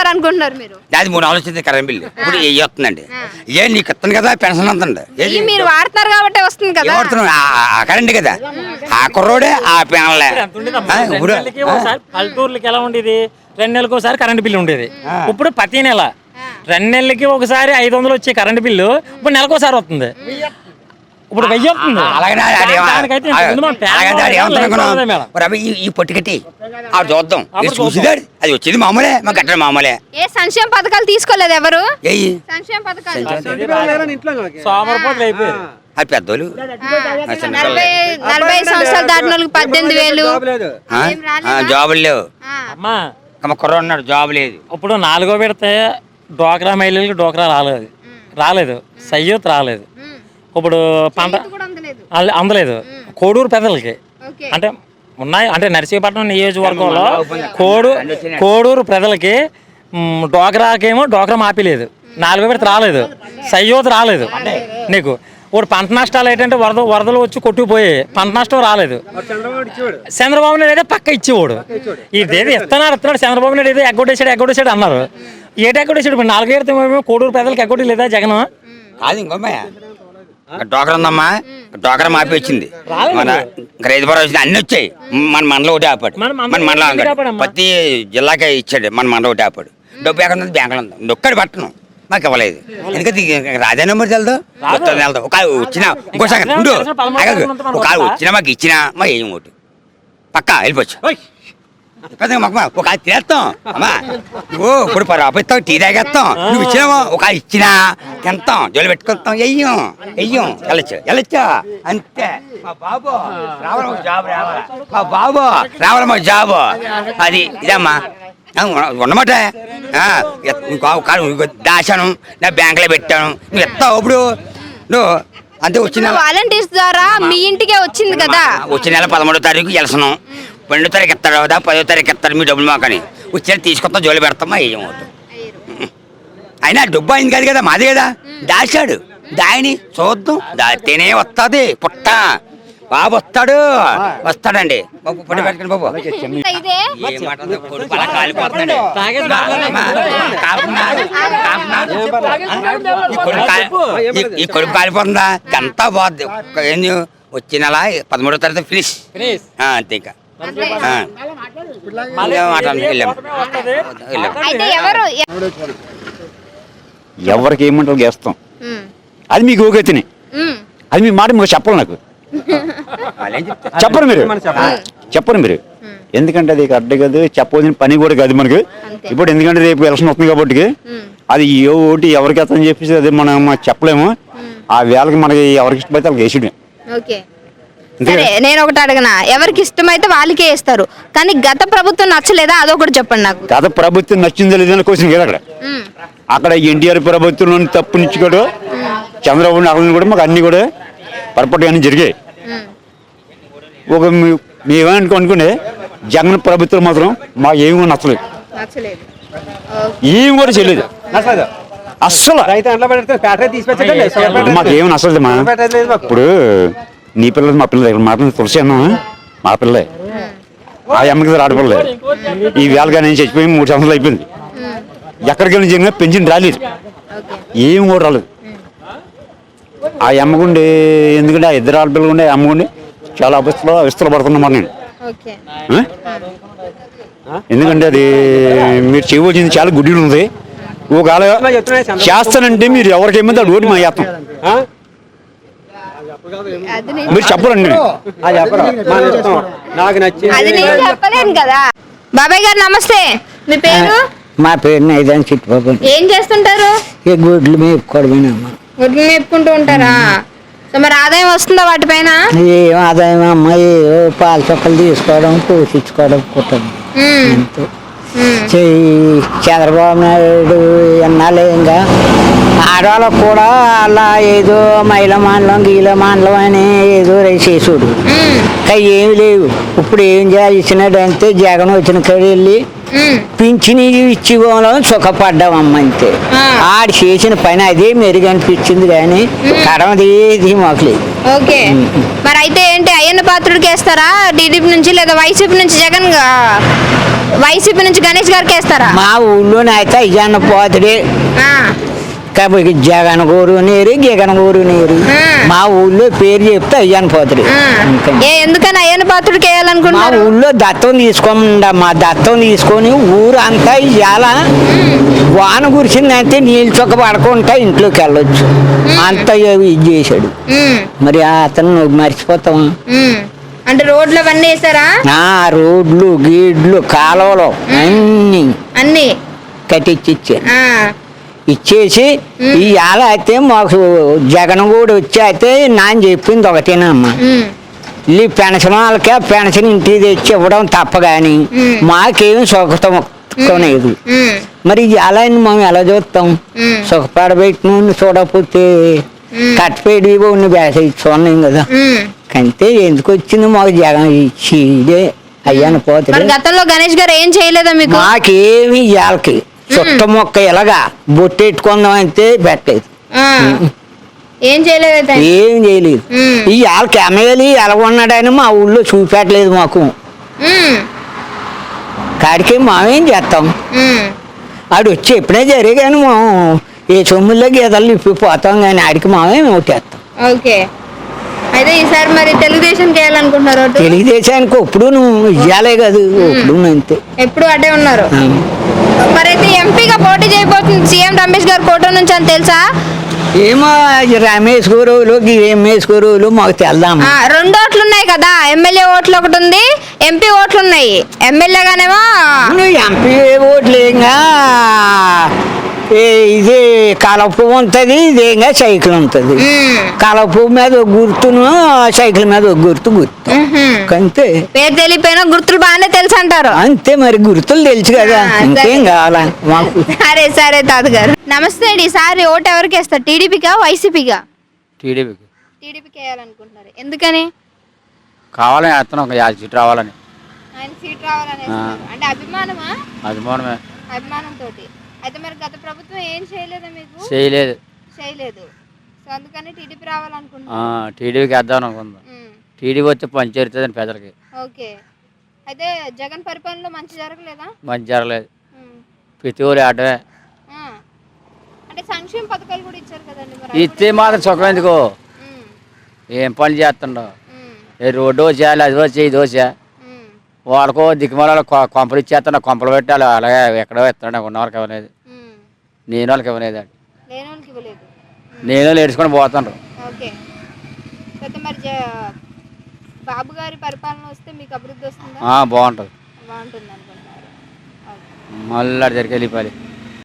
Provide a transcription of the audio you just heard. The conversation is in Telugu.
ఇస్తారు అనుకుంటున్నారు మీరు? అది మూడు నెలలు వచ్చింది కరెంట్ బిల్లు. ఇప్పుడు ఏ వస్తుందండి ఏ నీకు ఇస్తాను కదా పెన్షన్ అంతండి? ఏది? ఇవి మీరు వాడుతున్నారు కాబట్టి వస్తుంది కదా. ఎవడుతున్నావు ఆ కరెంట్ కదా. ఆ కుర్రోడే ఆ పెనలే. ఇప్పుడు పల్లెటూర్లకి ఎలా ఉండేది? రెండు నెలలకు ఒకసారి కరెంట్ బిల్లు ఉండేది. ఇప్పుడు ప్రతి నెల రెండు నెలలకి ఒకసారి ఐదు వందలు వచ్చే కరెంట్ బిల్లు ఇప్పుడు నెలకు ఒకసారి వస్తుంది ఇప్పుడు వెయ్యి. వస్తుంది అలాగనే ఆడు ఏమ- దానికైతే ఇంత ముందు మనం పేదవాళ్ళం అలాగనే ఆడు ఏమంటున్నాడు లైఫ్ అనుకున్నావు? ఉండదు మేడం. మరి అవి ఈ- ఈ పొట్టి కట్టి ఆ చూద్దాం. చూసిదాడు అది? వచ్చేది మామూలే? మా మామూలే. ఏ సంక్షేమ పథకాలు తీసుకోలేదు ఎవరు? సంక్షేమ పథకాలు. అది పెద్దోళ్ళు. ఆ, నలభై సంవత్సరాలు దాటిన వాళ్ళకి పద్దెనిమిది వేలు. జాబులు లేవు. అమ్మా. మా కుర్ర ఉన్నాడు జాబ్ లేదు. ఇప్పుడు నాలుగో పెడితే డోక్రా మహిళలకు డోక్రా రాలేదు. రాలేదు. సయ్యూత్ రాలేదు. ఇప్పుడు పంట అందలేదు. కోడూరు పెద్దలకి. ఓకే. అంటే ఉన్నాయి అంటే నర్సీపట్నం నియోజకవర్గంలో కోడు కోడూరు ప్రజలకి డోక్రాకేమో డోక్రా మాపిలేదు నాలుగో విడత రాలేదు. సయ్యోత్ రాలేదు. నీకు ఇప్పుడు పంట నష్టాలు ఏంటంటే వరద వరదలు వచ్చి కొట్టుకుపోయి పంట నష్టం రాలేదు. చంద్రబాబు నాయుడు అయితే పక్క ఇచ్చేవాడు. ఇదేదో ఇస్తున్నాడు ఇస్తున్నాడు చంద్రబాబు నాయుడు ఏదో ఎగ్గొట్టేసాడు ఎగ్గొట్టేసాడు అన్నారు. ఏటి ఎగ్గొట్టేసాడు ఇప్పుడు నాలుగో విడత ఏమో కోడూరు ప్రజలకు ఎగ్గొట్టి లేదా జగన్? కాదు ఇంకోమ్మయ్య డోకర్ ఉందమ్మా. డోకర్ మాపి వచ్చింది. మన రైతు భరోసా వచ్చింది. అన్ని వచ్చాయి. మన మనలో ఒకటి ఆపాడు. మన మనలో ఒకటి ఆపాడు. ప్రతి జిల్లాకే ఇచ్చాడు. మన మనలో ఒకటి ఆపాడు. డబ్బు ఎక్కడ ఉంది? బ్యాంకులో ఉంది. నొక్కడి పట్టను. మాకు ఇవ్వలేదు. ఎందుకంటే రాజా నెంబర్ తెలదు? ఒక వచ్చిన ఉండు. ఆగకు. ఒక వచ్చినా మాకు ఇచ్చినా మా ఏం ఓటు పక్కా వెళ్ళిపోవచ్చు. పెద్దగా మాకు ఒక అది తినేస్తాం అమ్మా నువ్వు ఇప్పుడు పరాపిస్తావు టీ తాగేస్తాం. నువ్వు ఇచ్చినావా ఒక ఇచ్చినా తింటాం. జోలు పెట్టుకుంటాం వెయ్యం వెయ్యం వెళ్ళొచ్చు వెళ్ళొచ్చు అంతే. మా బాబు రావాలమ్మ జాబ్ రావాలా? మా బాబు రావాలమ్మ జాబ్. అది ఇదమ్మా. ఉన్నమాట. దాచాను. నా బ్యాంకులో పెట్టాను. నువ్వు ఎత్తావు ఇప్పుడు? నువ్వు అంతే వచ్చిన వాలంటీర్స్ ద్వారా మీ ఇంటికే వచ్చింది కదా. వచ్చే నెల పదమూడో తారీఖు వెళ్తున్నాం పన్నెండో తారీఖు ఎత్తాడు కదా పదో తారీఖు ఎత్తాడు మీ డబ్బులు మాకని. వచ్చే తీసుకొస్తాం జోలి పెడతామా ఏం అవుతుంది అయినా డబ్బు అయింది కాదు కదా మాది కదా. దాచాడు. దాయిని చూద్దాం. దాస్తేనే వస్తుంది. పుట్ట. బాబు వస్తాడు. వస్తాడండి. బాబు పుట్ట పెట్టండి బాబు. ఈ కొడుకు కాలిపోతుందా? అంతా పోద్ది. ఒక్క ఏంది? వచ్చే నెల పదమూడో తారీఖు ఫినిష్. ఫినిష్. ఆ, అంతే ఇంకా. ఎవరికి ఏమంటారు గేస్తాం. అది మీకు ఉమ్. అది మీ మాట మీరు చెప్పరు నాకు? చెప్పరు మీరు. చెప్పరు మీరు. ఎందుకంటే అది కరెక్ట్ కాదు చెప్పవలసిన పని కూడా కాదు మనకి. ఇప్పుడు ఎందుకంటే రేపు ఎలక్షన్ వస్తుంది కాబట్టి అది ఏ ఓటు ఎవరికి వేస్తామని చెప్పేసి అది మనం చెప్పలేము. ఆ వేళకి మనకి ఎవరికి ఇష్టమైతే వాళ్ళకి వేసుడే ఓకే. సరే నేను ఒకటి అడగనా? ఎవరికి ఇష్టమైతే వాళ్ళకే ఇస్తారు. కానీ గత ప్రభుత్వం నచ్చలేదా? అదొకటి చెప్పండి నాకు. గత ప్రభుత్వం నచ్చిందో లేదని క్వశ్చన్ కదా అక్కడ. అక్కడ ఎన్టీఆర్ ప్రభుత్వం తప్పు నుంచి కూడా చంద్రబాబు నాయుడు కూడా మాకు అన్ని కూడా పొరపాటుగానే జరిగాయి. ఉమ్. ఒక మీ- మేమేమనుకో అనుకుంటే జగన్ ప్రభుత్వం మాత్రం మాకు ఏమీ నచ్చలేదు. నచ్చలేదు. ఏం కూడా చేయలేదు. అస్సలు. రైతు అంట్లో పెడితే బ్యాటరీ తీసి పెట్టండి మాకు ఏమి నచ్చలేదు మా. ఇప్పుడు నీ పిల్లలు మా పిల్లలు ఇక్కడ మాట తులసి అన్నా మా పిల్లలే. ఆ. అమ్మకి ఆడపిల్లలే ఈ వేళగా నేను చచ్చిపోయి మూడు సంవత్సరాలు అయిపోయింది. ఎక్కడికి వెళ్ళిన జరిగినా పెన్షన్ రాలేదు. ఏం కూడా రాలేదు. ఆ అమ్మగుండి ఎందుకంటే ఆ ఇద్దరు ఆడపిల్లలు ఉండే అమ్మగుండి చాలా అవస్థలో అవస్థలు పడుతున్నామాట నేను? ఎందుకంటే అది మీరు చేయవలసింది చాలా గుడ్డీలు ఉంది. ఒకవేళ చేస్తానంటే మీరు ఎవరికి ఏమైంది అది ఓటు మా చేస్తాం మీరు చెప్పరండి. నాకు నచ్చింది అది నేను చెప్పలేను కదా. బాబాయ్ గారు నమస్తే. మీ పేరు? మా పేరు నైదాన్ చిట్టుబాబు. ఏం చేస్తుంటారు? ఈ గుడ్లు మేపుకోవడమేనమ్మా వడ్లు మేపుకుంటూ ఉంటారా? సో మరి ఆదాయం వస్తుందా వాటిపైన? ఏం ఆదాయం అమ్మా? ఏవో పాల చొక్కలు తీసుకోవడం పోషించుకోవడం కుట్టడం. చంద్రబాబు నాయుడు ఎన్నాళ్ళు ఇంకా ఆడవాళ్ళకు కూడా అలా ఏదో మహిళ మండలం గీల మండలం అని ఏదో చేసాడు ఉమ్, ఇంకా ఏమి లేవు. ఇప్పుడు ఏం చేసినాడు అంటే జగన్ వచ్చిన కాడ వెళ్ళి పింఛని ఇచ్చి వాళ్ళం సుఖపడ్డామమ్మ అంతే. ఆడు చేసిన పని అదే మెరుగనిపించింది కానీ కడమది ఏది మాకు లేదు. ఓకే. మరి అయితే ఏంటి అయ్యన్న పాత్రుడికి వేస్తారా? టీడీపీ నుంచి లేదా వైసీపీ నుంచి జగన్ వైసీపీ నుంచి గణేష్ గారికి వేస్తారా? మా ఊళ్ళోనైతే అయ్యన్న పోతుడే కాబట్టి జగన్ గోరు నీరు గిగన్ గోరు నీరు. మా ఊళ్ళో పేరు చెప్తే అయ్యన్న పోతుడు. ఏ ఎందుకని అయ్యన్న పాత్రుడికి మా వేయాలనుకుంటున్నారు? ఊళ్ళో దత్తం తీసుకోమండ మా దత్తం తీసుకొని ఊరంతా ఇవాళ వాన కురిసిందంటే నీళ్ళు చొక్క పడకుండా ఇంట్లోకి వెళ్ళొచ్చు. అంత ఇది చేశాడు. ఉమ్, మరి అతను మర్చిపోతాం. ఉమ్. అంటే రోడ్లు అవన్నీ వేసారా ఆ రోడ్లు గీడ్లు కాలువలు అన్నీ అన్ని? కట్టించి ఇచ్చారు. ఆ, ఇచ్చేసి ఈ ఆల అయితే మాకు జగన్ కూడా వచ్చి అయితే నాన్న చెప్పింది ఒకటేనమ్మా. ఈ పెన్షన్ వాళ్ళకే పెన్షన్ ఇంటికి తెచ్చి ఇవ్వడం తప్ప కానీ. మాకేం సుఖతం కొనేది ఉమ్, మరి అలా మనం ఎలా చూస్తాం. సుఖపడబెట్టిన చూడకపోతే. కట్టపేడి ఉన్న బేస చూడలేం కదా. కంటే ఎందుకు వచ్చింది మాకు జగన్ ఇచ్చి ఇదే అయ్యాను పోతుంది గతంలో గణేష్ గారు ఏం చేయలేదా మీకు? మాకేమి ఇయ్యాలకి. చుట్ట మొక్క ఇలాగా బొట్టెట్టుకుందాం అంటే పెట్టలేదు. ఏం చేయలేదు ఏం చేయలేదు. ఈ వాళ్ళకి ఎమ్మెల్యే ఎలా ఉన్నాడని మా ఊళ్ళో చూపెట్టలేదు మాకు. కాడికి మేమేం చేస్తాం. ఆడు వచ్చి ఎప్పుడే జరిగాను మేము ఏ సొమ్ముల్లో గీతలు ఇప్పి పోతాం కానీ ఆడికి మేమే ఓటేస్తాం. ఓకే. అయితే ఈసారి మరి తెలుగుదేశంకి వేయాలనుకుంటున్నారు ఓటు? తెలుగుదేశానికి ఇప్పుడు నువ్వు ఇయ్యాలే కాదు ఇప్పుడు అంతే. ఎప్పుడు అటే ఉన్నారు. మరి అయితే ఎంపీగా పోటీ చేయబోతుంది సీఎం రమేష్ గారు కోట నుంచి అని తెలుసా? ఏమో అది రమేష్ గురువులు రమేష్ గురువులు మాకు తెల్దాం ఆ, రెండు ఓట్లు ఉన్నాయి కదా ఎమ్మెల్యే ఓట్లు ఒకటి ఉంది ఎంపీ ఓట్లు ఉన్నాయి. ఎమ్మెల్యేగానేమో ఎంపీ ఓట్లు ఏ ఇది కలపు ఉంటుంది ఇదేంగా సైకిల్ ఉంటుంది. కలపు మీద ఒక గుర్తును సైకిల్ మీద ఒక గుర్తు గుర్తు. అంతే. పేరు తెలియపోయినా గుర్తులు బాగానే తెలుసు అంటారు అంతే మరి గుర్తులు తెలుసు కదా. ఇంకేం సరే. కావాలా మాకు? సరే సరే తాతగారు. నమస్తే అండి ఈసారి ఓటు ఎవరికి వేస్తారు? టీడీపీకా వైసీపీగా టీడీపీకి టీడీపీకి వేయాలనుకుంటున్నారు. ఎందుకని? కావాలని వేస్తున్నాం ఒక యాభై సీట్ రావాలని. ఆయన సీట్ రావాలని. అంటే అభిమానమా? అభిమానమే. అభిమానంతో అయితే మరి గత ప్రభుత్వం ఏం చేయలేదా మీకు? చేయలేదు. చేయలేదు. సో అందుకని టీడీపీ రావాలనుకుంటున్నాను ఆ, టీడీపీకి వేద్దాం అనుకుందాం. టీడీపీ వచ్చి పని చేరుతుందని ప్రజలకి ఓకే. అయితే జగన్ పరిపాలనలో మంచి జరగలేదా? మంచి జరగలేదు. ప్రతి ఊరు ఆటమే ఆ. అంటే సంక్షేమ పథకాలు కూడా ఇచ్చారు కదండి ఇస్తే మాత్రం సుఖం ఎందుకు? ఏం పని చేస్తుండవు? ఏ రోడ్డు వచ్చేయాలి అది వచ్చా ఉమ్, వాళ్ళకో దిక్కుమాల కొంపలు ఇచ్చేస్తున్నా కొంపలు పెట్టాలి అలాగే ఎక్కడో ఇస్తున్నాడు ఉన్న వాళ్ళకి ఇవ్వలేదు. నేను వాళ్ళకి ఇవ్వలేదు నేను మరి జ- బాబు గారి పరిపాలన వస్తే మీకు అభివృద్ధి వస్తుందా? ఆ, బాగుంటుంది. బాగుంటుంది అనుకుంటున్నారు ఓకే. మళ్ళీ దగ్గరికి వెళ్ళిపోవాలి.